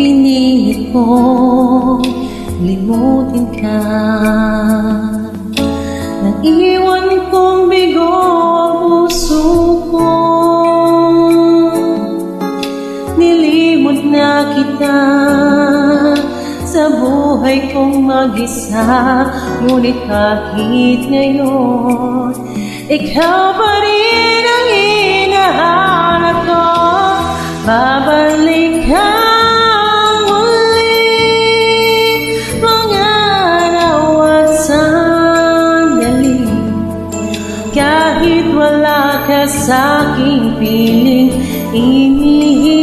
Pinilit ko limutin ka. Naiwan kong bigo puso ko Nilimot na kita sa buhay kong mag-isa. Ngunit kahit ngayon? Ikaw pa rin ang hinahanap ko. Babalik ka wala ka sa aking piling, iniibig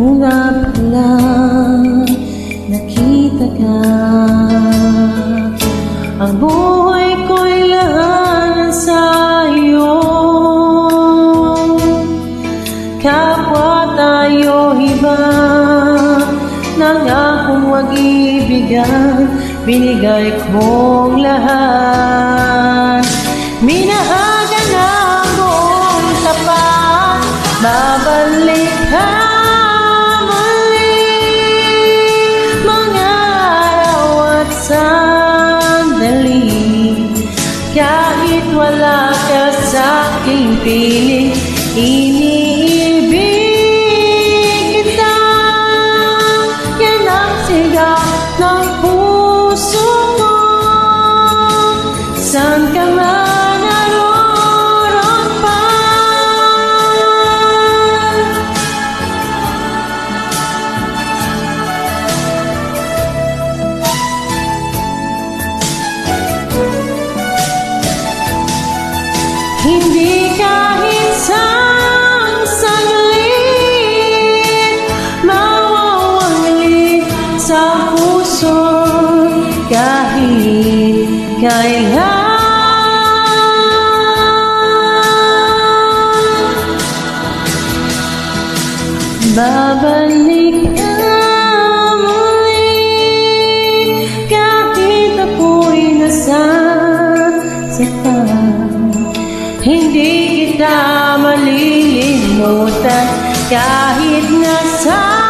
Mula pa lang nakita ka. Ang buhay ko'y lahat sa iyo Kapwa tayo iba Nangakong mag-ibigan Binigay kong lahat. Minahagan Iniibig kita. Yan ang sigaw ng puso ko Saan ka pa? Hindi kahit kailan Babalik ka muli Kahit ako'y nasasaktan Hindi kita malilimutan Kahit nasabi